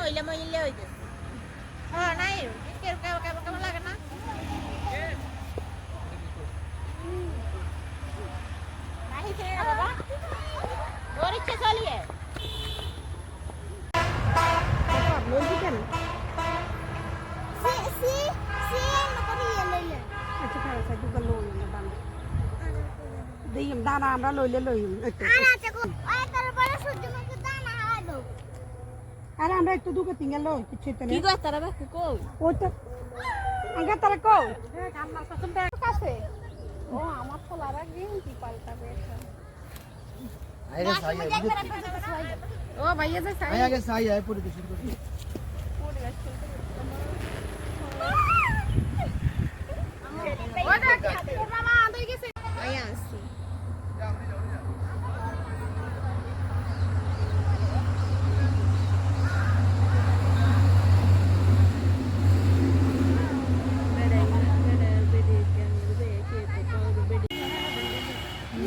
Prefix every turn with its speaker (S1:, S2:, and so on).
S1: মহিলা মহিলা হইতেছে। হ্যাঁ নাই কেমন কেমন লাগে না।
S2: আচ্ছা, দানা আমরা লইলে লইম। আরে আমরা একটু দুটো তিনগে লই কিছু তো
S1: কি
S2: নেই
S1: গো তারা বাকি কই?
S2: ওই তো। আগে তারা
S1: কাছে ও আমার তো লারা গিয়ে কি পাল্টাবে
S3: সাই
S1: ও ভাইয়া যে
S3: আগে আগে সাই আয় পুরো কিছু করে
S1: মামা